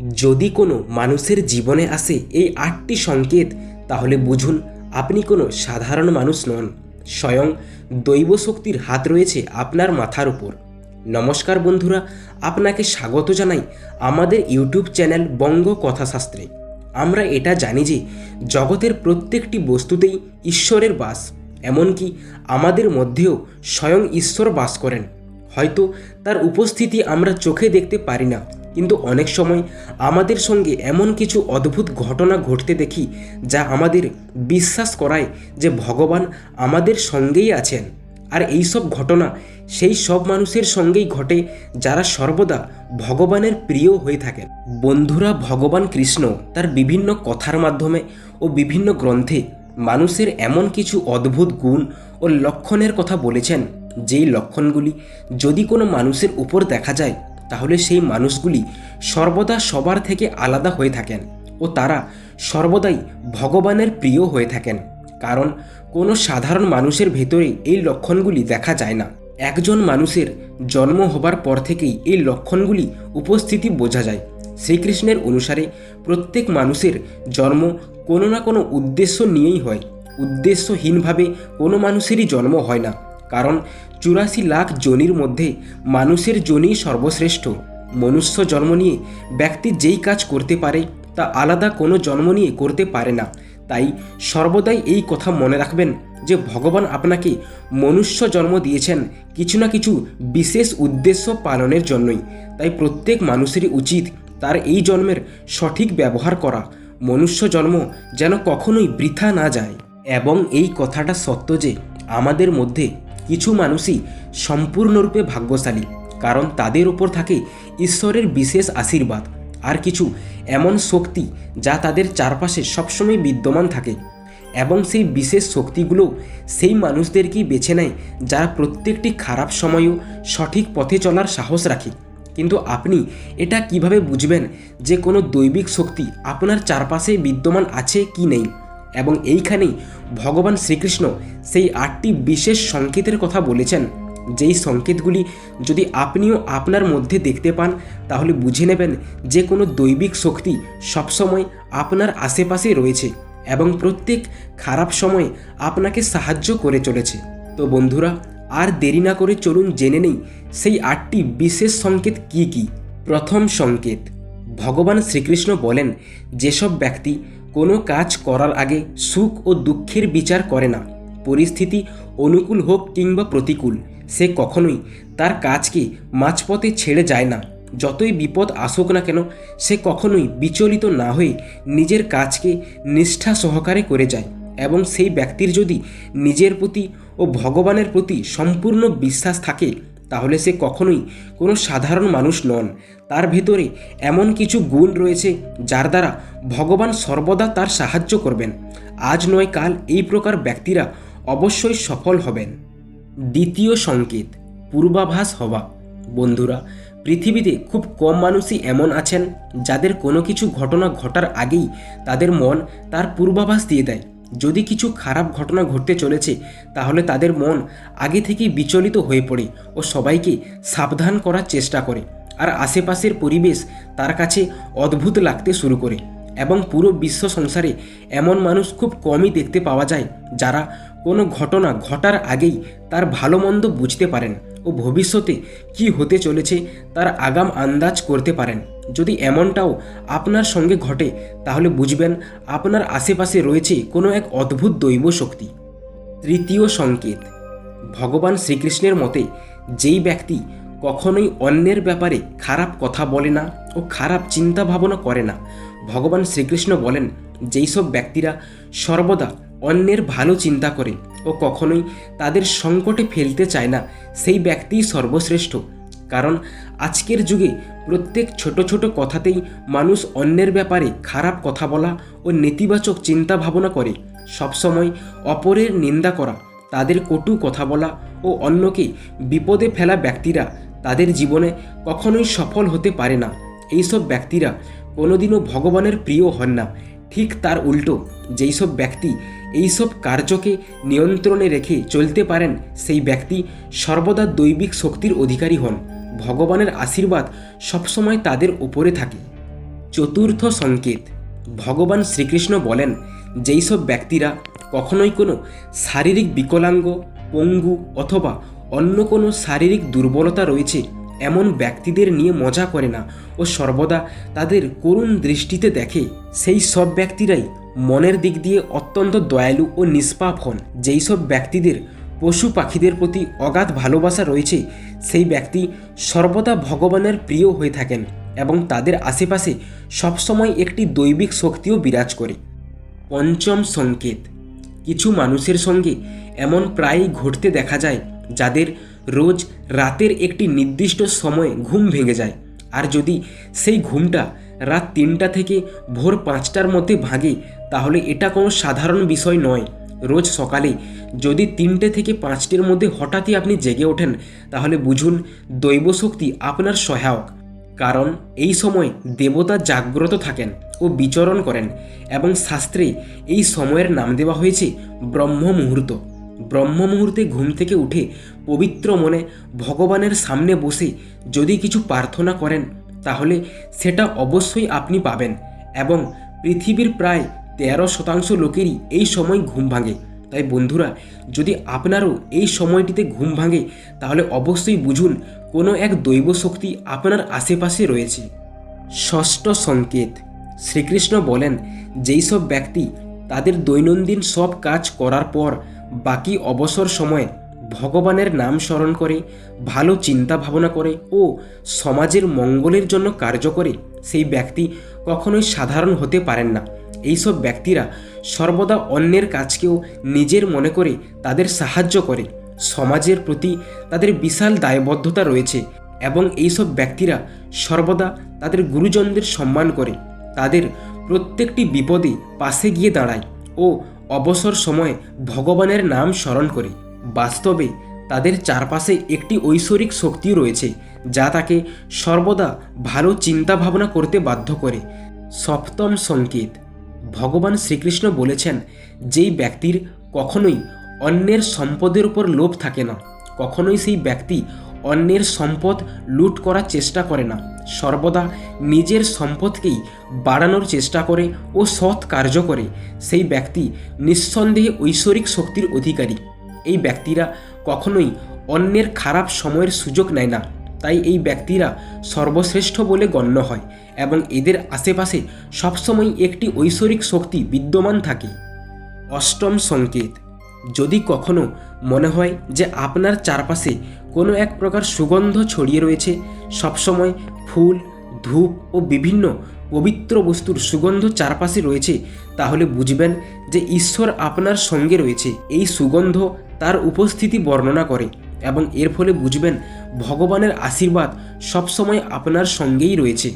যদি কোনো মানুষের জীবনে আসে এই আটটি সংকেত, তাহলে বুঝুন আপনি কোনো সাধারণ মানুষ নন, স্বয়ং দৈব শক্তির হাত রয়েছে আপনার মাথার উপর। নমস্কার বন্ধুরা, আপনাকে স্বাগত জানাই আমাদের ইউটিউব চ্যানেল বঙ্গ কথাশাস্ত্রে আমরা এটা জানি যে জগতের প্রত্যেকটি বস্তুতেই ঈশ্বরের বাস, এমনকি আমাদের মধ্যেও স্বয়ং ঈশ্বর বাস করেন। হয়তো তার উপস্থিতি আমরা চোখে দেখতে পারি না কিন্তু অনেক সময় আমাদের সঙ্গে এমন কিছু অদ্ভুত ঘটনা ঘটতে দেখি যা আমাদের বিশ্বাস করায় যে ভগবান আমাদের সঙ্গেই আছেন। আর এই সব ঘটনা সেই সব মানুষের সঙ্গেই ঘটে যারা সর্বদা ভগবানের প্রিয় হয়ে থাকেন। বন্ধুরা, ভগবান কৃষ্ণ তার বিভিন্ন কথার মাধ্যমে ও বিভিন্ন গ্রন্থে মানুষের এমন কিছু অদ্ভুত গুণ ও লক্ষণের কথা বলেছেন। যেই লক্ষণগুলি যদি কোনো মানুষের উপর দেখা যায় তাহলে সেই মানুষগুলি সর্বদা সবার থেকে আলাদা হয়ে থাকেন ও তারা সর্বদাই ভগবানের প্রিয় হয়ে থাকেন। কারণ কোনো সাধারণ মানুষের ভেতরে এই লক্ষণগুলি দেখা যায় না। একজন মানুষের জন্ম হবার পর থেকেই এই লক্ষণগুলি উপস্থিতি বোঝা যায়। শ্রীকৃষ্ণের অনুসারে প্রত্যেক মানুষের জন্ম কোনো না কোনো উদ্দেশ্য নিয়েই হয়। উদ্দেশ্যহীনভাবে কোনো মানুষেরই জন্ম হয় না। কারণ চুরাশি লাখ জনির মধ্যে মানুষের জনই সর্বশ্রেষ্ঠ। মনুষ্য জন্ম নিয়ে ব্যক্তি যেই কাজ করতে পারে, তা আলাদা কোনো জন্ম নিয়ে করতে পারে না। তাই সর্বদাই এই কথা মনে রাখবেন যে ভগবান আপনাকে মনুষ্য জন্ম দিয়েছেন কিছু না কিছু বিশেষ উদ্দেশ্য পালনের জন্যই। তাই প্রত্যেক মানুষেরই উচিত তার এই জন্মের সঠিক ব্যবহার করা। মনুষ্য জন্ম যেন কখনোই বৃথা না যায়। এবং এই কথাটা সত্য যে আমাদের মধ্যে কিছু মানুষই সম্পূর্ণরূপে ভাগ্যশালী, কারণ তাদের উপর থাকে ঈশ্বরের বিশেষ আশীর্বাদ। আর কিছু এমন শক্তি যা তাদের চারপাশে সবসময় বিদ্যমান থাকে, এবং সেই বিশেষ শক্তিগুলো সেই মানুষদেরকেই বেছে নেয় যারা প্রত্যেকটি খারাপ সময়েও সঠিক পথে চলার সাহস রাখে। কিন্তু আপনি এটা কীভাবে বুঝবেন যে কোনো দৈবিক শক্তি আপনার চারপাশে বিদ্যমান আছে কি নেই? এবং এইখানেই ভগবান শ্রীকৃষ্ণ সেই আটটি বিশেষ সংকেতের কথা বলেছেন। যেই সংকেতগুলি যদি আপনিও আপনার মধ্যে দেখতে পান, তাহলে বুঝে নেবেন যে কোনো দৈবিক শক্তি সবসময় আপনার আশেপাশে রয়েছে এবং প্রত্যেক খারাপ সময়ে আপনাকে সাহায্য করে চলেছে। তো বন্ধুরা, আর দেরি না করে চলুন জেনে নেই সেই আটটি বিশেষ সংকেত কি কি। প্রথম সংকেত, ভগবান শ্রীকৃষ্ণ বলেন, যেসব ব্যক্তি কোনো কাজ করার আগে সুখ ও দুঃখের বিচার করে না। পরিস্থিতি অনুকূল হোক কিংবা প্রতিকূল, সে কখনোই তার কাজকে মাঝপথে ছেড়ে যায় না। যতই বিপদ আসুক না কেন, সে কখনোই বিচলিত না হয়ে নিজের কাজকে নিষ্ঠা সহকারে করে যায় এবং সেই ব্যক্তির যদি নিজের প্রতি ও ভগবানের প্রতি সম্পূর্ণ বিশ্বাস থাকে তাহলে সে কখনোই কোনো সাধারণ মানুষ নন। তার ভেতরে এমন কিছু গুণ রয়েছে যার দ্বারা ভগবান সর্বদা তার সাহায্য করবেন। আজ নয় কাল এই প্রকার ব্যক্তিরা অবশ্যই সফল হবেন। দ্বিতীয় সংকেত, পূর্বাভাস হওয়া। বন্ধুরা, পৃথিবীতে খুব কম মানুষই এমন আছেন যাদের কোনো কিছু ঘটনা ঘটার আগেই তাদের মন তার পূর্বাভাস দিয়ে দেয়। যদি কিছু খারাপ ঘটনা ঘটতে চলেছে, তাহলে তাদের মন আগে থেকেই বিচলিত হয়ে পড়ে ও সবাইকে সাবধান করার চেষ্টা করে। আর আশেপাশের পরিবেশ তার কাছে অদ্ভুত লাগতে শুরু করে এবং পুরো বিশ্ব সংসারে এমন মানুষ খুব কমই দেখতে পাওয়া যায় যারা কোনো ঘটনা ঘটার আগেই তার ভালো মন্দ বুঝতে পারেন। ও ভবিষ্যতে কি হতে চলেছে তার আগাম আন্দাজ করতে পারেন। যদি এমনটাও আপনার সঙ্গে ঘটে, তাহলে বুঝবেন আপনার আশেপাশে রয়েছে কোনো এক অদ্ভুত দৈব শক্তি। তৃতীয় সংকেত, ভগবান শ্রীকৃষ্ণের মতে, যেই ব্যক্তি কখনোই অন্যের ব্যাপারে খারাপ কথা বলে না ও খারাপ চিন্তা ভাবনা করে না। ভগবান শ্রীকৃষ্ণ বলেন যেই সব ব্যক্তিরা সর্বদা অন্যের ভালো চিন্তা করে ও কখনোই তাদের সংকটে ফেলতে চায় না, সেই ব্যক্তিই সর্বশ্রেষ্ঠ। কারণ আজকের যুগে প্রত্যেক ছোট ছোট কথাতেই মানুষ অন্যের ব্যাপারে খারাপ কথা বলা ও নেতিবাচক চিন্তা ভাবনা করে। সবসময় অপরের নিন্দা করা, তাদের কটু কথা বলা ও অন্যকে বিপদে ফেলা ব্যক্তিরা তাদের জীবনে কখনোই সফল হতে পারে না। এইসব ব্যক্তিরা কোনোদিনও ভগবানের প্রিয় হন না। ঠিক তার উল্টো, যেই সব ব্যক্তি এইসব কার্যকে নিয়ন্ত্রণে রেখে চলতে পারেন, সেই ব্যক্তি সর্বদা দৈবিক শক্তির অধিকারী হন, ভগবানের আশীর্বাদ সবসময় তাদের উপরে থাকে। চতুর্থ সংকেত, ভগবান শ্রীকৃষ্ণ বলেন, যেই সব ব্যক্তিরা কখনোই কোনো শারীরিক বিকলাঙ্গ, পঙ্গু অথবা অন্য কোনো শারীরিক দুর্বলতা রয়েছে এমন ব্যক্তিদের নিয়ে মজা করে না ও সর্বদা তাদের করুণ দৃষ্টিতে দেখে। সেই সব ব্যক্তিরাই মনের দিক দিয়ে অত্যন্ত দয়ালু ও নিষ্পাপ হন। যেই সব ব্যক্তিদের পশু পাখিদের প্রতি অগাধ ভালোবাসা রয়েছে, সেই ব্যক্তি সর্বদা ভগবানের প্রিয় হয়ে থাকেন এবং তাদের আশেপাশে সবসময় একটি দৈবিক শক্তিও বিরাজ করে। পঞ্চম সংকেত। কিছু মানুষের সঙ্গে এমন প্রায়ই ঘটতে দেখা যায়, যাদের রোজ রাতের একটি নির্দিষ্ট সময়ে ঘুম ভেঙে যায়। আর যদি সেই ঘুমটা রাত তিনটা থেকে ভোর পাঁচটার মধ্যে ভাঙে, তাহলে এটা কোনো সাধারণ বিষয় নয়। রোজ সকালে যদি তিনটে থেকে পাঁচটির মধ্যে হঠাৎই আপনি জেগে ওঠেন, তাহলে বুঝুন দৈব শক্তি আপনার সহায়ক। কারণ এই সময় দেবতা জাগ্রত থাকেন ও বিচরণ করেন এবং শাস্ত্রে এই সময়ের নাম দেওয়া হয়েছে ব্রহ্ম মুহূর্ত ব্রহ্ম মুহূর্তে ঘুম থেকে উঠে পবিত্র মনে ভগবানের সামনে বসে যদি কিছু প্রার্থনা করেন, তাহলে সেটা অবশ্যই আপনি পাবেন এবং পৃথিবীর প্রায় তেরো শতাংশ লোকেরই এই সময় ঘুম ভাঙে। তাই বন্ধুরা, যদি আপনারও এই সময়টিতে ঘুম ভাঙে, তাহলে অবশ্যই বুঝুন কোনো এক দৈব শক্তি আপনার আশেপাশে রয়েছে। ষষ্ঠ সংকেত, শ্রীকৃষ্ণ বলেন যেই সব ব্যক্তি তাদের দৈনন্দিন সব কাজ করার পর বাকি অবসর সময়ে ভগবানের নাম স্মরণ করে, ভালো চিন্তা ভাবনা করে ও সমাজের মঙ্গলের জন্য কার্য করে, সেই ব্যক্তি কখনোই সাধারণ হতে পারেন না। এইসব ব্যক্তিরা সর্বদা অন্যের কাজকেও নিজের মনে করে তাদের সাহায্য করে। সমাজের প্রতি তাদের বিশাল দায়বদ্ধতা রয়েছে এবং এইসব ব্যক্তিরা সর্বদা তাদের গুরুজনদের সম্মান করে, তাদের প্রত্যেকটি বিপদে পাশে গিয়ে দাঁড়ায় ও অবসর সময়ে ভগবানের নাম স্মরণ করে। বাস্তবে তাদের চারপাশে একটি ঐশ্বরিক শক্তিও রয়েছে, যা তাকে সর্বদা ভালো চিন্তা ভাবনা করতে বাধ্য করে। সপ্তম সংকেত। ভগবান শ্রীকৃষ্ণ বলেছেন, যেই ব্যক্তির কখনোই অন্যের সম্পদের উপর লোভ থাকে না, কখনোই সেই ব্যক্তি অন্যের সম্পদ লুট করার চেষ্টা করে না। সর্বদা নিজের সম্পদকেই বাড়ানোর চেষ্টা করে ও সৎ কার্য করে। সেই ব্যক্তি নিঃসন্দেহে ঐশ্বরিক শক্তির অধিকারী। এই ব্যক্তিরা কখনোই অন্যের খারাপ সময়ের সুযোগ নেয় না। তাই এই ব্যক্তিরা সর্বশ্রেষ্ঠ বলে গণ্য হয় এবং এদের আশেপাশে সবসময় একটি ঐশ্বরিক শক্তি বিদ্যমান থাকে। অষ্টম সংকেত। যদি কখনো মনে হয় যে আপনার চারপাশে কোনো এক প্রকার সুগন্ধ ছড়িয়ে রয়েছে। সবসময় ফুল, ধূপ ও বিভিন্ন পবিত্র বস্তুর সুগন্ধ চারপাশে রয়েছে। তাহলে বুঝবেন যে ঈশ্বর আপনার সঙ্গে রয়েছে। এই সুগন্ধ তার উপস্থিতি বর্ণনা করে এবং এর ফলে বুঝবেন ভগবানের আশীর্বাদ সবসময় আপনার সঙ্গেই রয়েছে।